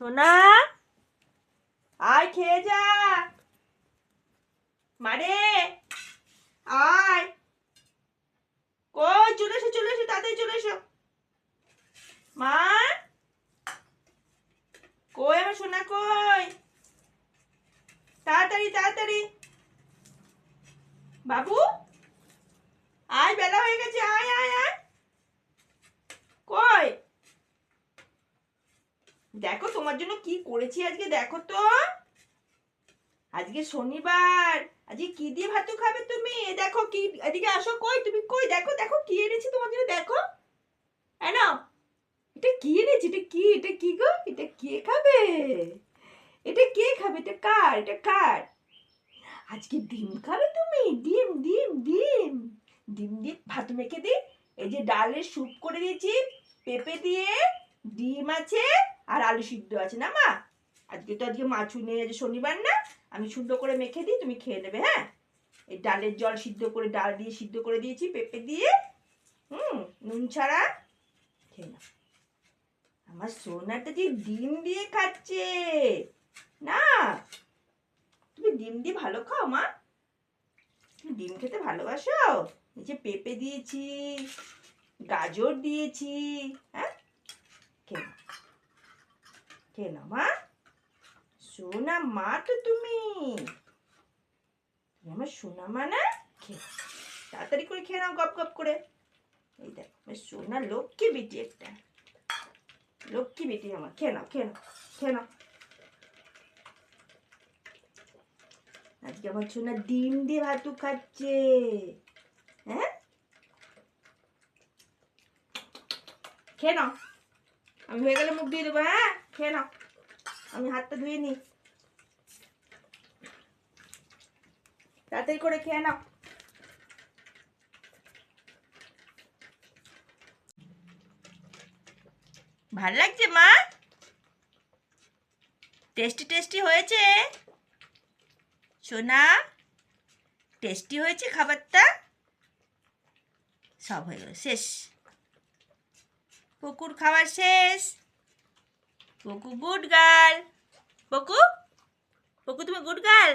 সোনা, আয় খেয়ে যা। মারে, আয়। কই চলে এসো চলে এসো, তাড়াতাড়ি চলে এসো। মা, কই আমার সোনা কই? তাড়াতাড়ি তাড়াতাড়ি। বাবু, আয়, বেলা হয়ে গেছে আয় আয় আয় কই দেখো তোমার জন্য কি করেছি আজকে, দেখো তো। আজকে শনিবার, আজকে কি দিয়ে ভাত খাবে তুমি? দেখো কি, এদিকে আসো, কই তুমি? কই? দেখো দেখো কি এনেছি তোমার জন্য, দেখো। না এটা কি এনেছি? এটা কি? এটা কি গো? এটা কে খাবে? এটা কে খাবে? এটা কার? এটা কার? আজকে ডিম খাবে তুমি? ডিম ডিম ডিম। ডিম দিয়ে ভাত মেখে দিই। এই যে ডালের স্যুপ করে দিয়েছি, পেঁপে দিয়ে, ডিম আছে আর আলু সিদ্ধ আছে না, মা? আজকে তো আজকে মাছু নেই আজ শনিবার না, আমি সুন্দর করে মেখে দিই, তুমি খেয়ে নেবে হ্যাঁ? এই ডালের জল সিদ্ধ করে, ডাল দিয়ে সিদ্ধ করে দিয়েছি, পেঁপে দিয়ে, হুম, নুন ছাড়া খেয়ে নাও। আমার সোনাটা যে ডিম দিয়ে খাচ্ছে, না? তুমি ডিম দিয়ে ভালো খাও, মা। তুমি ডিম খেতে ভালোবাসো? এই যে পেঁপে দিয়েছি, গাজর দিয়েছি হ্যাঁ? খেয়ে মা সোনা মা তো তুমি আমার সোনা মা না তাড়াতাড়ি করে খেয়ে নাও গপ গপ করে এই আমার সোনা লক্ষ্মী বেটি একটা লক্ষ্মী বেটি আমার খেয়ে নাও খেয়ে নাও খেয়ে নাও আজকে আমার সোনা ডিম দিয়ে ভাতু খাচ্ছে হ্যাঁ খেয়ে নাও আমি হয়ে গেলে মুখ দিয়ে দেবো হ্যাঁ? খেয়ে নাও। আমি হাতটা ধুয়ে নিই। তাড়াতাড়ি করে খেয়ে নাও। ভালো লাগছে, মা? টেস্টি টেস্টি হয়েছে? সোনা টেস্টি হয়েছে খাবারটা? সব হয়ে গেল, শেষ। পুকুর খাবার শেষ। পকু গুড গার্ল। পকু? পকু তুমি গুড গার্ল?